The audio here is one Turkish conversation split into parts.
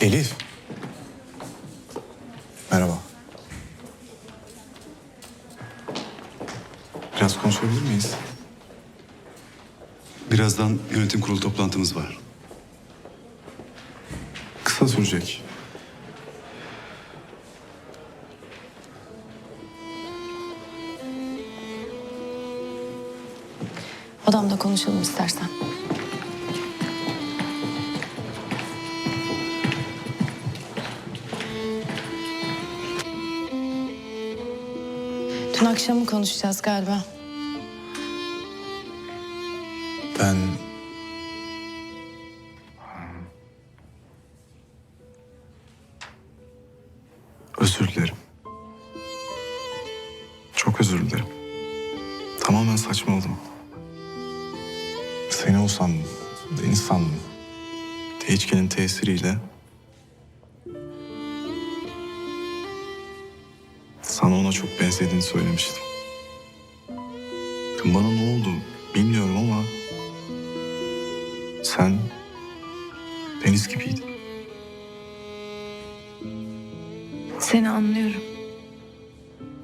Elif. Merhaba. Biraz konuşabilir miyiz? Birazdan yönetim kurulu toplantımız var. Kısa sürecek. Odamda konuşalım istersen. Dün akşamı konuşacağız galiba. Ben... Özür dilerim. Çok özür dilerim. Tamamen saçmaladım. Seni o sandım. Deniz sandım. Değişkenin tesiriyle... Sana ona çok benzediğini söylemiştim. Bana ne oldu bilmiyorum ama... Sen deniz gibiydin. Seni anlıyorum.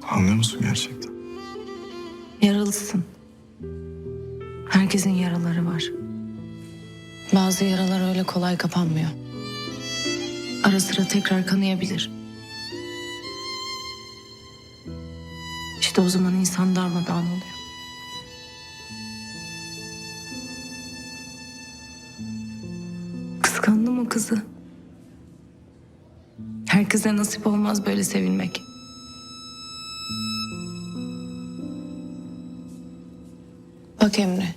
Anlıyor musun gerçekten? Yaralısın. Herkesin yaraları var. Bazı yaralar öyle kolay kapanmıyor. Ara sıra tekrar kanayabilir. İşte o zaman insan darmadağın oluyor. Kıskandım o kızı. Herkese nasip olmaz böyle sevilmek. Bak Emre.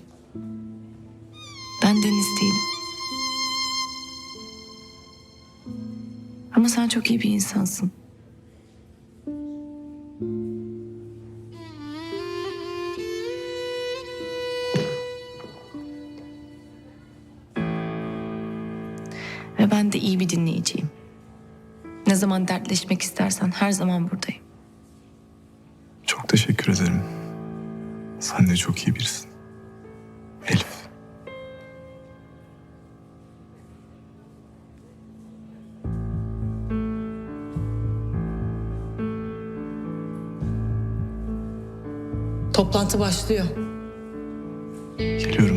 Ben Deniz değilim. Ama sen çok iyi bir insansın. Ve ben de iyi bir dinleyiciyim. Ne zaman dertleşmek istersen her zaman buradayım. Çok teşekkür ederim. Sen de çok iyi birisin. Elif. Toplantı başlıyor. Geliyorum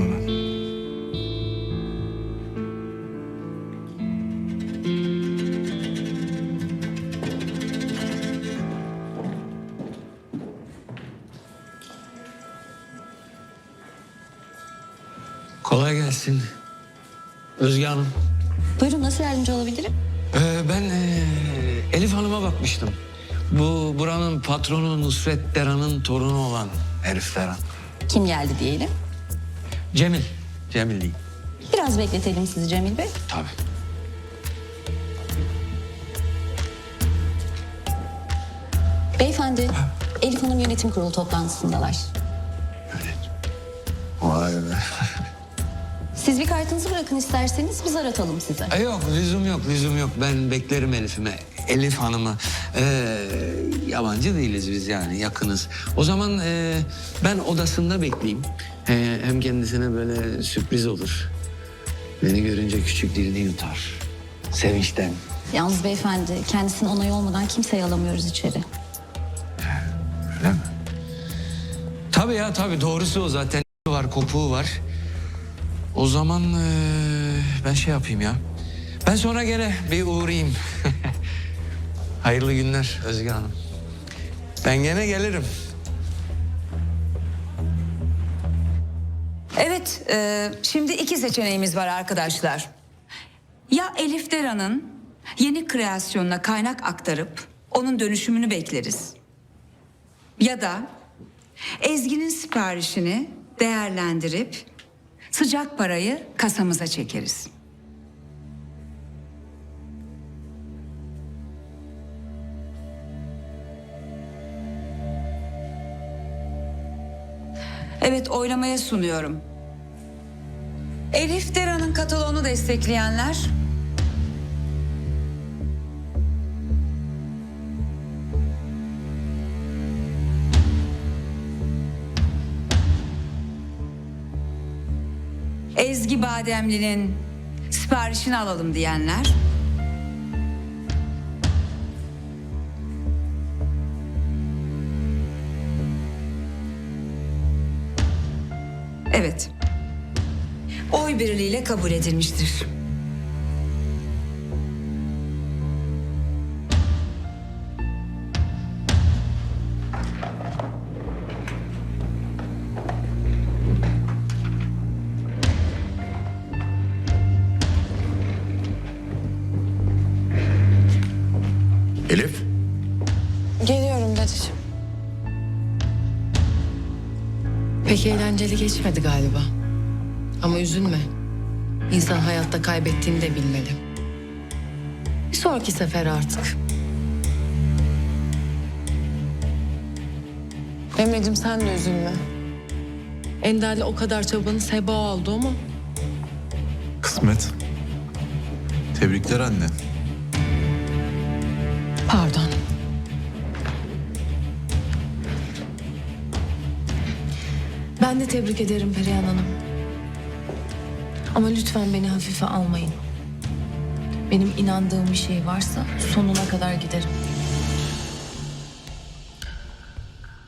Kolay gelsin. Özge Hanım. Buyurun nasıl yardımcı olabilirim? Ee, ben ee, Elif Hanım'a bakmıştım. Bu buranın patronu Nusret Deran'ın torunu olan herif Deran. Kim geldi diyelim. Cemil. Cemil değil. Biraz bekletelim sizi Cemil Bey. Tabii. Beyefendi, Elif Hanım yönetim kurulu toplantısındalar. Vay be. Siz bir kartınızı bırakın isterseniz biz aratalım size. E, yok lüzum yok lüzum yok. Ben beklerim Elif'ime. Elif Hanım'ı. Ee, yabancı değiliz biz yani yakınız. O zaman ee, ben odasında bekleyeyim. Ee, hem kendisine böyle sürpriz olur. Beni görünce küçük dilini yutar. Sevinçten. Yalnız beyefendi, kendisinin onayı olmadan kimseyi alamıyoruz içeri. Öyle mi? Tabii ya tabii doğrusu o zaten var kopuğu var. O zaman eee, ben şey yapayım ya. Ben sonra gene bir uğrayayım. Hayırlı günler Özge Hanım. Ben gene gelirim. Evet, e, şimdi iki seçeneğimiz var arkadaşlar. Ya Elif Dera'nın yeni kreasyonuna kaynak aktarıp onun dönüşümünü bekleriz. Ya da Ezgi'nin siparişini değerlendirip sıcak parayı kasamıza çekeriz. Evet oylamaya sunuyorum. Elif Dera'nın kataloğunu destekleyenler Ezgi Bademli'nin siparişini alalım diyenler. Evet. Oy birliğiyle kabul edilmiştir. Dedeciğim. Pek eğlenceli geçmedi galiba. Ama üzülme. İnsan hayatta kaybettiğini de bilmeli. Bir sonraki sefer artık. Emre'cim sen de üzülme. Ender'le o kadar çabanı seba aldı ama Kısmet. Tebrikler anne. Pardon. Ben de tebrik ederim Perihan Hanım. Ama lütfen beni hafife almayın. Benim inandığım bir şey varsa sonuna kadar giderim.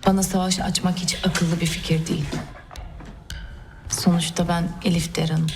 Bana savaş açmak hiç akıllı bir fikir değil. Sonuçta ben Elif Deran'ım.